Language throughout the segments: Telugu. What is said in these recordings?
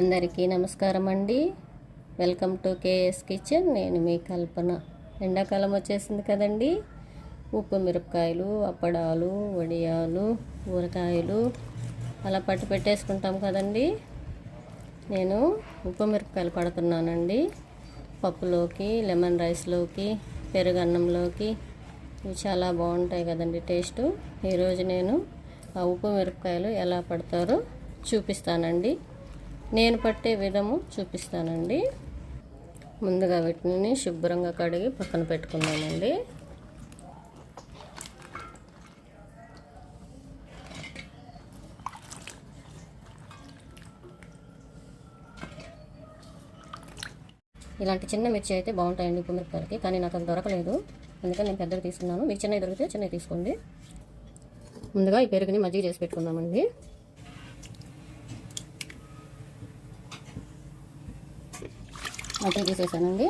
అందరికీ నమస్కారం అండి. వెల్కమ్ టు కేఎస్ కిచెన్ నేను మీ కల్పన. ఎండాకాలం వచ్చేసింది కదండి. ఉప్పు మిరపకాయలు అప్పడాలు వడియాలు ఊరకాయలు అలా పట్టు పెట్టేసుకుంటాం కదండి. నేను ఉప్పు మిరపకాయలు పడుతున్నానండి. పప్పులోకి లెమన్ రైస్లోకి పెరుగన్నంలోకి ఇవి చాలా బాగుంటాయి కదండి టేస్ట్. ఈరోజు నేను ఆ ఉప్పు మిరపకాయలు ఎలా పడతారో చూపిస్తానండి. నేను పట్టే విధము చూపిస్తానండి. ముందుగా వీటిని శుభ్రంగా కడిగి పక్కన పెట్టుకున్నానండి ఇలాంటి చిన్న మిర్చి అయితే బాగుంటాయండి ఉప్పు మిరపకాయలకి కానీ నాకు అది దొరకలేదు. అందుకని నేను పెద్దగా తీసుకున్నాను. మీకు చిన్నవి దొరికితే చిన్నవి తీసుకోండి. ముందుగా ఈ పెరుగుని మజ్జిగ చేసి పెట్టుకుందామండి. మజ్జిగ తీసేసానండి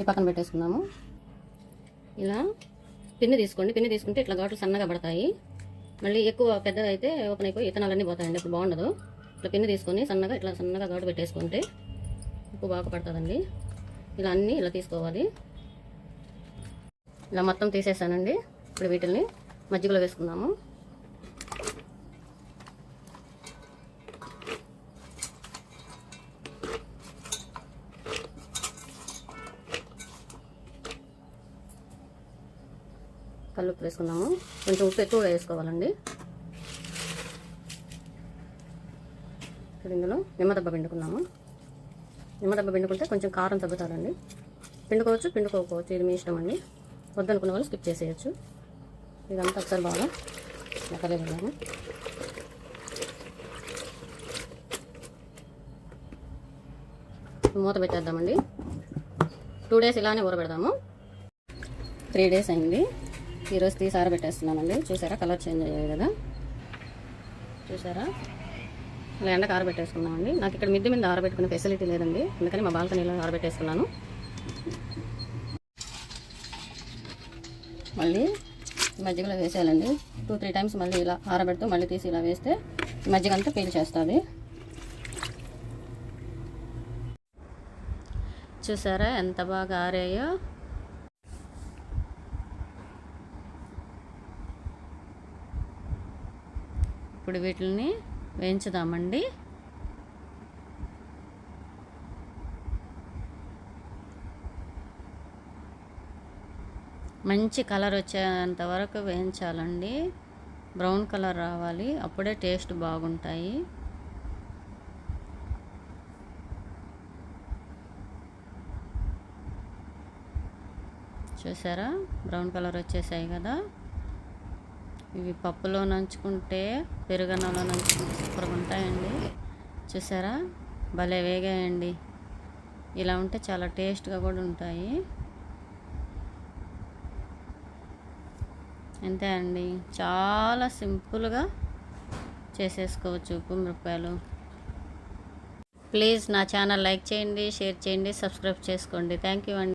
ఈ పక్కన పెట్టేసుకున్నాము ఇలా పిన్ని తీసుకోండి. పిన్ని తీసుకుంటే ఇట్లా ఘాట్లు సన్నగా పడతాయి. మళ్ళీ ఎక్కువ పెద్దగా అయితే ఓపెన్ అయిపోయి ఇతనాలన్నీ పోతాయండి. అప్పుడు బాగుండదు. ఇట్లా పిన్ని తీసుకొని సన్నగా ఇట్లా సన్నగా ఘాటు పెట్టేసుకుంటే ఉప్పు బాగా పడుతుందండి. ఇలా అన్నీ ఇలా తీసుకోవాలి. ఇలా మొత్తం తీసేసానండి. ఇప్పుడు వీటిల్ని మజ్జిగలో వేసుకుందాము. కల్లుప్పు వేసుకుందాము. కొంచెం ఉప్పు ఎక్కువగా వేసుకోవాలండి. ఇప్పుడు ఇందులో నిమ్మదబ్బ పిండుకుందాము. నిమ్మదబ్బ పిండుకుంటే కొంచెం కారం తగ్గుతారండి పిండుకోవచ్చు పిండుకోకపోవచ్చు. ఇది మీ ఇష్టం అండి. వద్దనుకున్న వాళ్ళు స్కిప్ చేసేయచ్చు. ఇదంతా ఒకసారి బాగా ఎక్కలేదాము మూత పెట్టేద్దామండి. టూ డేస్ ఇలానే ఊరబెడదాము. త్రీ డేస్ అయింది. ఈరోజు తీసి ఆరబెట్టేస్తున్నానండి చూసారా? కలర్ చేంజ్ అయ్యాయి కదా? చూసారా? ఇలా ఎండకు ఆరబెట్టేసుకున్నామండి. నాకు ఇక్కడ మిద్దె మీద ఆరబెట్టుకునే ఫెసిలిటీ లేదండి. అందుకని మా బాల్కనీలో ఆరబెట్టేసుకున్నాను. మళ్ళీ మజ్జిగలో వేసేయాలండి. టూ త్రీ టైమ్స్ మళ్ళీ ఇలా ఆరబెడుతూ మళ్ళీ తీసి ఇలా వేస్తే మజ్జిగ అంతా పీల్చేస్తుంది చూసారా? ఎంత బాగా ఆరాయో? ఇప్పుడు వీటిని వేయించుదామండి. మంచి కలర్ వచ్చేంత వరకు వేయించాలండి. బ్రౌన్ కలర్ రావాలి. అప్పుడే టేస్ట్ బాగుంటాయి. చూసారా? బ్రౌన్ కలర్ వచ్చేసాయి కదా? ఇవి పప్పులో నంచుకుంటే పెరుగన్నంలో నంచుకుంటే సూపర్గా ఉంటాయండి. చూసారా? భలే వేగాయండి. ఇలా ఉంటే చాలా టేస్ట్గా కూడా ఉంటాయి. అంతే అండి. చాలా సింపుల్గా చేసేసుకోవచ్చు ఉప్పు మిరపకాయలు ప్లీజ్ నా ఛానల్ లైక్ చేయండి షేర్ చేయండి సబ్స్క్రైబ్ చేసుకోండి. థ్యాంక్ యూ అండి.